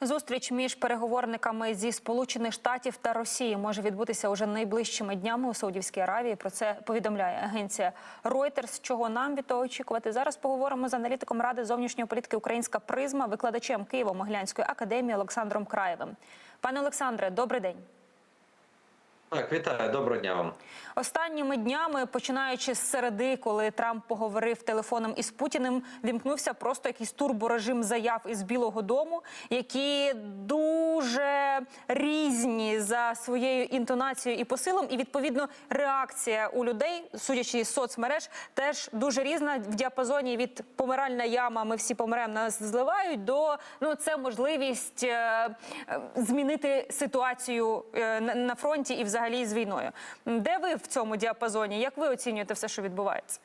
Зустріч між переговорниками зі Сполучених Штатів та Росії може відбутися уже найближчими днями у Саудівській Аравії. Про це повідомляє агенція Reuters. Чого нам від того очікувати? Зараз поговоримо з аналітиком ради зовнішньої політики Українська призма, викладачем Києво-Могилянської академії Олександром Краєвим. Пане Олександре, добрий день. Так, вітаю, доброго дня вам. Останніми днями, починаючи з середи, коли Трамп поговорив телефоном із Путіним, вімкнувся просто якийсь турборежим заяв із Білого Дому, які дуже різні за своєю інтонацією і посилом. І відповідно реакція у людей, судячи з соцмереж, теж дуже різна в діапазоні від помиральна яма. Ми всі помремо нас зливають до ну це можливість е, е, змінити ситуацію е, на, на фронті і взагалі з війною. Де ви в цьому діапазоні? Як ви оцінюєте все, що відбувається?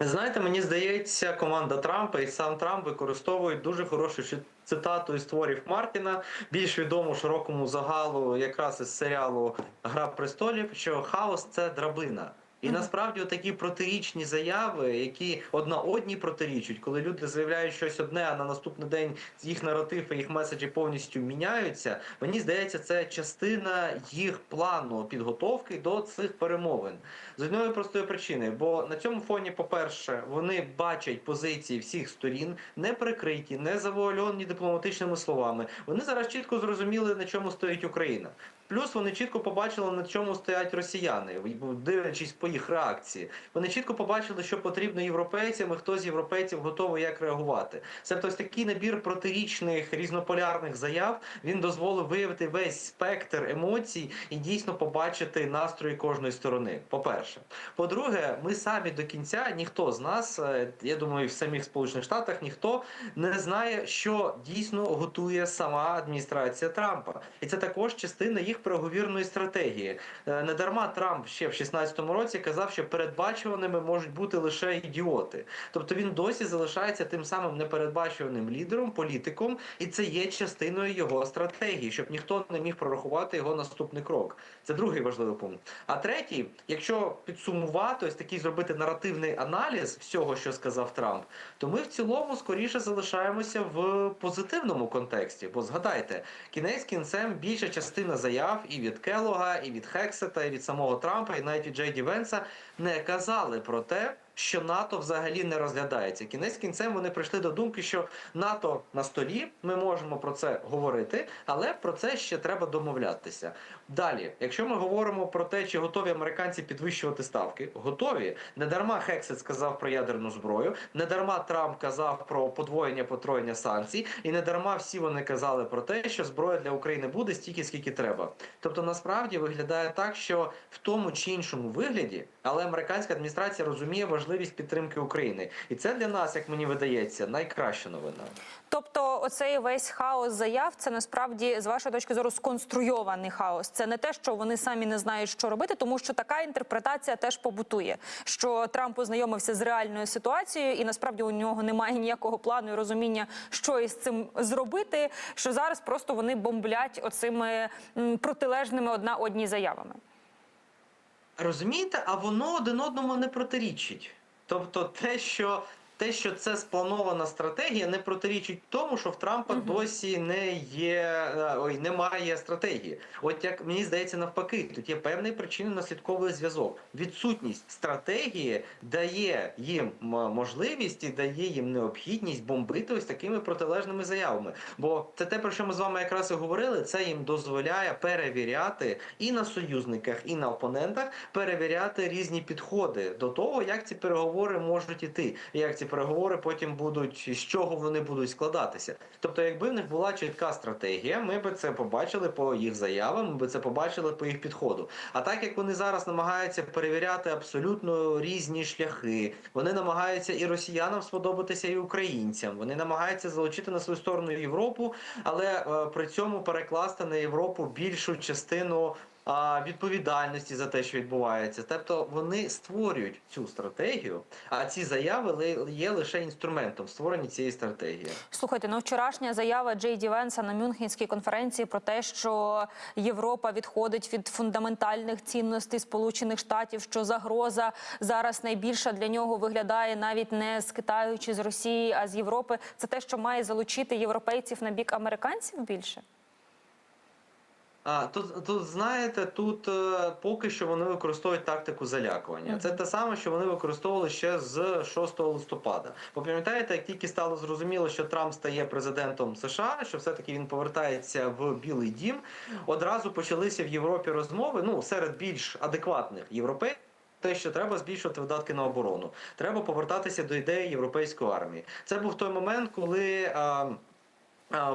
Знаєте, мені здається, команда Трампа і сам Трамп використовують дуже хорошу цитату із творів Мартіна, більш відому широкому загалу, якраз із серіалу Гра престолів, що хаос це драбина. І насправді такі протирічні заяви, які одна одній протирічать, коли люди заявляють щось одне, а на наступний день їх наратив і їх меседжі повністю міняються. Мені здається, це частина їх плану підготовки до цих перемовин з одної простої причини. Бо на цьому фоні, по-перше, вони бачать позиції всіх сторін, не прикриті, не завуальовані дипломатичними словами. Вони зараз чітко зрозуміли, на чому стоїть Україна. Плюс вони чітко побачили, на чому стоять росіяни, дивлячись по їх реакції. Вони чітко побачили, що потрібно європейцям, і хто з європейців готовий як реагувати. Тобто ось такий набір протирічних різнополярних заяв він дозволив виявити весь спектр емоцій і дійсно побачити настрої кожної сторони. По-перше, по-друге, ми самі до кінця ніхто з нас, е, я думаю, в самих Сполучених Штатах ніхто не знає, що дійсно готує сама адміністрація Трампа, і це також частина їх переговірної стратегії. Е, Не дарма Трамп ще в 16-му році казав, що передбачуваними можуть бути лише ідіоти. Тобто він досі залишається тим самим непередбачуваним лідером, політиком, і це є частиною його стратегії, щоб ніхто не міг прорахувати його наступний крок. Це другий важливий пункт. А третій, якщо підсумувати ось такий зробити наративний аналіз всього, що сказав Трамп, то ми в цілому скоріше залишаємося в позитивному контексті. Бо згадайте, кінець кінцем більша частина заяв і від Келога, і від Хексета, і від самого Трампа, і навіть від Джейді Венса не казали про те. Що НАТО взагалі не розглядається. Кінець кінцем вони прийшли до думки, що НАТО на столі, ми можемо про це говорити, але про це ще треба домовлятися. Далі, якщо ми говоримо про те, чи готові американці підвищувати ставки, готові. Не дарма Хексет сказав про ядерну зброю, не дарма Трамп казав про подвоєння потроєння санкцій, і не дарма всі вони казали про те, що зброя для України буде стільки, скільки треба. Тобто, насправді виглядає так, що в тому чи іншому вигляді, але американська адміністрація розуміє важливість підтримки України, і це для нас, як мені видається, найкраща новина. Тобто, оцей весь хаос заяв це насправді з вашої точки зору сконструйований хаос. Це не те, що вони самі не знають, що робити, тому що така інтерпретація теж побутує. Що Трамп ознайомився з реальною ситуацією, і насправді у нього немає ніякого плану і розуміння, що із цим зробити. Що зараз просто вони бомблять оцими протилежними одна одній заявами. Розумієте, а воно один одному не протирічить. Тобто, те, що те, що це спланована стратегія, не протирічить тому, що в Трампа Мгм. досі не є е, ой, немає стратегії. От як мені здається, навпаки, тут є певний причинно-наслідковий зв'язок. Відсутність стратегії дає їм можливість і дає їм необхідність бомбити ось такими протилежними заявами. Бо це те, про що ми з вами якраз і говорили, це їм дозволяє перевіряти і на союзниках, і на опонентах перевіряти різні підходи до того, як ці переговори можуть іти, як ці переговори потім будуть з чого вони будуть складатися. Тобто, якби в них була чітка стратегія, ми би це побачили по їх заявам, ми би це побачили по їх підходу. А так як вони зараз намагаються перевіряти абсолютно різні шляхи, вони намагаються і росіянам сподобатися, і українцям. Вони намагаються залучити на свою сторону Європу, але е, при цьому перекласти на Європу більшу частину відповідальності за те, що відбувається. Тобто вони створюють цю стратегію, а ці заяви є лише інструментом створення цієї стратегії. Слухайте, ну вчорашня заява Джей Ді Венса на Мюнхенській конференції про те, що Європа відходить від фундаментальних цінностей Сполучених Штатів, що загроза зараз найбільша для нього виглядає навіть не з Китаю чи з Росії, а з Європи. Це те, що має залучити європейців на бік американців більше. А тут, тут знаєте, тут е, поки що вони використовують тактику залякування. Це те саме, що вони використовували ще з 6 листопада. Бо пам'ятаєте, як тільки стало зрозуміло, що Трамп стає президентом США, що все-таки він повертається в Білий Дім, одразу почалися в Європі розмови. Ну серед більш адекватних європейців. Те, що треба збільшувати видатки на оборону, треба повертатися до ідеї європейської армії. Це був той момент, коли. А, а,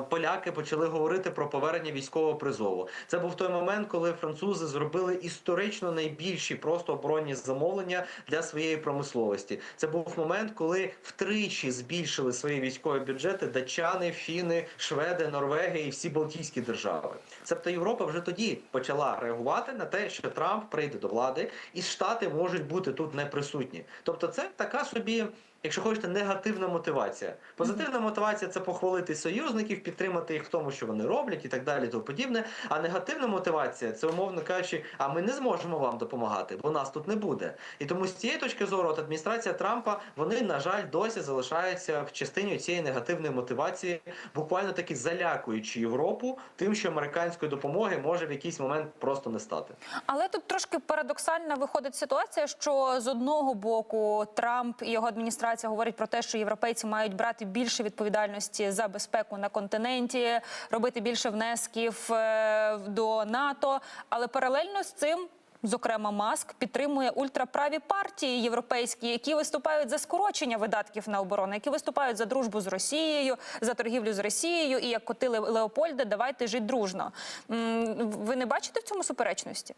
Поляки почали говорити про повернення військового призову. Це був той момент, коли французи зробили історично найбільші просто оборонні замовлення для своєї промисловості. Це був момент, коли втричі збільшили свої військові бюджети датчани, фіни, шведи, Норвегія і всі Балтійські держави. Тобто Європа вже тоді почала реагувати на те, що Трамп прийде до влади, і Штати можуть бути тут не присутні. Тобто, це така собі. Якщо хочете, негативна мотивація. Позитивна мотивація це похвалити союзників, підтримати їх в тому, що вони роблять, і так далі, і тому подібне. А негативна мотивація це умовно кажучи, а ми не зможемо вам допомагати, бо нас тут не буде. І тому з цієї точки зору, от адміністрація Трампа, вони на жаль досі залишаються в частині цієї негативної мотивації, буквально таки залякуючи Європу тим, що американської допомоги може в якийсь момент просто не стати. Але тут трошки парадоксальна виходить ситуація, що з одного боку Трамп і його адміністрація говорять про те, що європейці мають брати більше відповідальності за безпеку на континенті, робити більше внесків е, до НАТО. Але паралельно з цим. Зокрема, Маск підтримує ультраправі партії європейські, які виступають за скорочення видатків на оборону, які виступають за дружбу з Росією, за торгівлю з Росією, і як котили Леопольда, давайте жити дружно. Ви не бачите в цьому суперечності?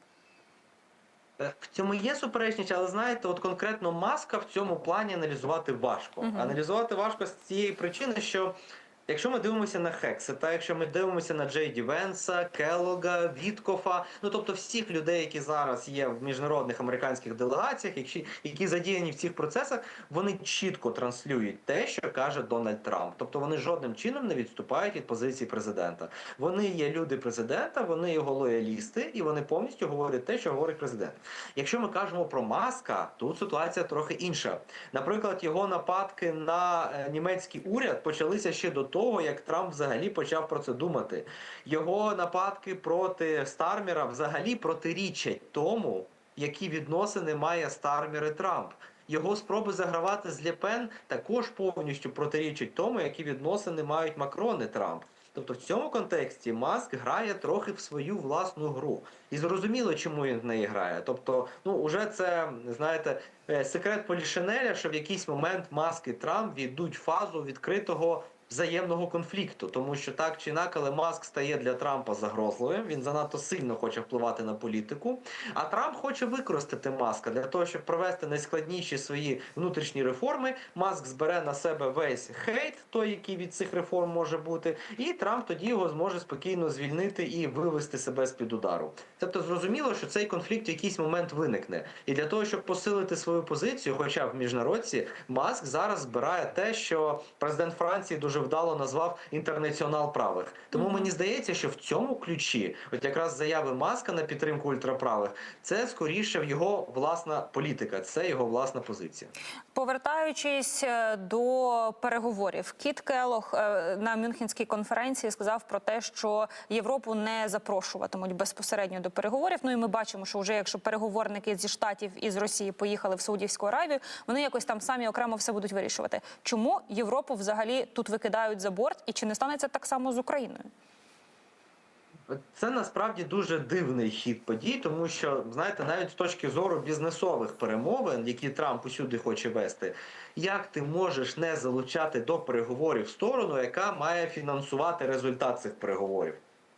Е, В цьому є суперечність, але знаєте, от конкретно маска в цьому плані аналізувати важко. Угу. Аналізувати важко з цієї причини, що якщо ми дивимося на Хексета, якщо ми дивимося на Джей Ді Венса, Келлога, Віткофа, ну тобто всіх людей, які зараз є в міжнародних американських делегаціях, які, які задіяні в цих процесах, вони чітко транслюють те, що каже Дональд Трамп. Тобто вони жодним чином не відступають від позиції президента. Вони є люди президента, вони його лоялісти, і вони повністю говорять те, що говорить президент. Якщо ми кажемо про маска, тут ситуація трохи інша. Наприклад, його нападки на е, німецький уряд почалися ще до того, як Трамп взагалі почав про це думати. Його нападки проти Старміра взагалі протирічать тому, які відносини має Стармір і Трамп. Його спроби загравати з Лєпен також повністю протирічать тому, які відносини мають Макрон і Трамп. Тобто в цьому контексті Маск грає трохи в свою власну гру. І зрозуміло, чому він в неї грає. Тобто, ну уже це знаєте, е, секрет Полішинеля, що в якийсь момент Маск і Трамп війдуть в фазу відкритого взаємного конфлікту, тому що так чи інакше, Маск стає для Трампа загрозливим. Він занадто сильно хоче впливати на політику. А Трамп хоче використати Маска для того, щоб провести найскладніші свої внутрішні реформи. Маск збере на себе весь хейт, той, який від цих реформ може бути, і Трамп тоді його зможе спокійно звільнити і вивести себе з під удару. Тобто зрозуміло, що цей конфлікт в якийсь момент виникне. І для того, щоб посилити свою позицію, хоча б в міжнародці, Маск зараз збирає те, що президент Франції дуже вдало назвав інтернаціонал правих. Тому мені здається, що в цьому ключі, от якраз заяви Маска на підтримку ультраправих, це скоріше в його власна політика, це його власна позиція. Повертаючись е, до переговорів, Кіт Келох е, на Мюнхенській конференції сказав про те, що Європу не запрошуватимуть безпосередньо до переговорів. Ну і ми бачимо, що вже якщо переговорники зі штатів і з Росії поїхали в Саудівську Аравію, вони якось там самі окремо все будуть вирішувати. Чому Європу взагалі тут викидають за борт, і чи не станеться так само з Україною? Це насправді дуже дивний хід подій, тому що знаєте, навіть з точки зору бізнесових перемовин, які Трамп усюди хоче вести, як ти можеш не залучати до переговорів сторону, яка має фінансувати результат цих переговорів?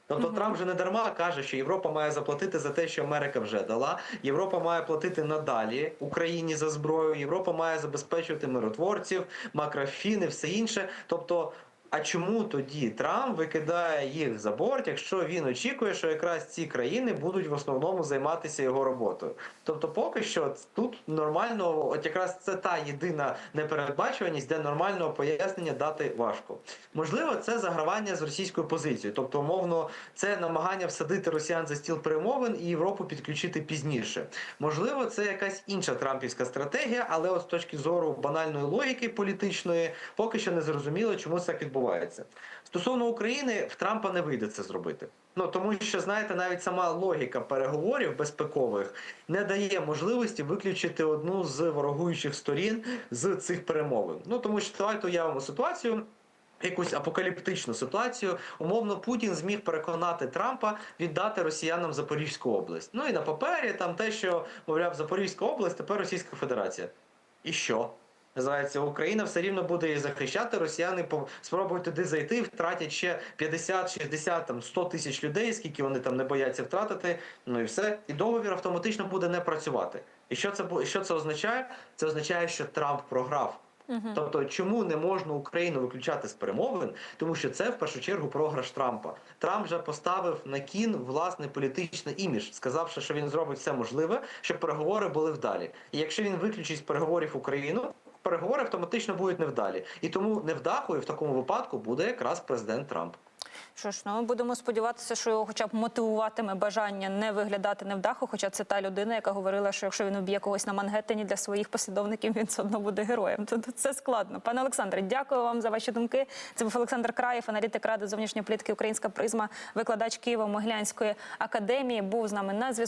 Тобто Мгм. Трамп вже не дарма каже, що Європа має заплатити за те, що Америка вже дала. Європа має платити надалі Україні за зброю. Європа має забезпечувати миротворців, макрофіни, все інше. Тобто. А чому тоді Трамп викидає їх за борт, якщо він очікує, що якраз ці країни будуть в основному займатися його роботою? Тобто, поки що тут нормально, от якраз це та єдина непередбачуваність, де нормального пояснення дати важко. Можливо, це загравання з російською позицією, тобто, умовно, це намагання всадити росіян за стіл перемовин і Європу підключити пізніше. Можливо, це якась інша трампівська стратегія, але от з точки зору банальної логіки політичної, поки що не зрозуміло, чому це так відбувається. Стосовно України, в Трампа не вийде це зробити. Ну тому що знаєте, навіть сама логіка переговорів безпекових не дає можливості виключити одну з ворогуючих сторін з цих перемовин. Ну тому що давайте уявимо ситуацію. Якусь апокаліптичну ситуацію, умовно, Путін зміг переконати Трампа віддати росіянам Запорізьку область. Ну і на папері там те, що мовляв, Запорізька область, тепер Російська Федерація. І що? Називається Україна все рівно буде її захищати. Росіяни спробують туди зайти, втратять ще 50, 60, там 100 тисяч людей, скільки вони там не бояться втратити. Ну і все. І договір автоматично буде не працювати. І що це що це означає? Це означає, що Трамп програв. Тобто, чому не можна Україну виключати з перемовин? Тому що це в першу чергу програш Трампа. Трамп вже поставив на кін власний політичний імідж, сказавши, що він зробить все можливе, щоб переговори були вдалі. І якщо він виключить з переговорів Україну, переговори автоматично будуть невдалі. І тому невдахою в такому випадку буде якраз президент Трамп. Що ж, ну ми будемо сподіватися, що його хоча б мотивуватиме бажання не виглядати невдахо. Хоча це та людина, яка говорила, що якщо він уб'є когось на Мангеттені для своїх послідовників, він все одно буде героєм. Тут це складно. Пане Олександре, дякую вам за ваші думки. Це був Олександр Краєв, аналітик ради зовнішньої політики Українська призма, викладач Києво-Могилянської академії. Був з нами на зв'язку.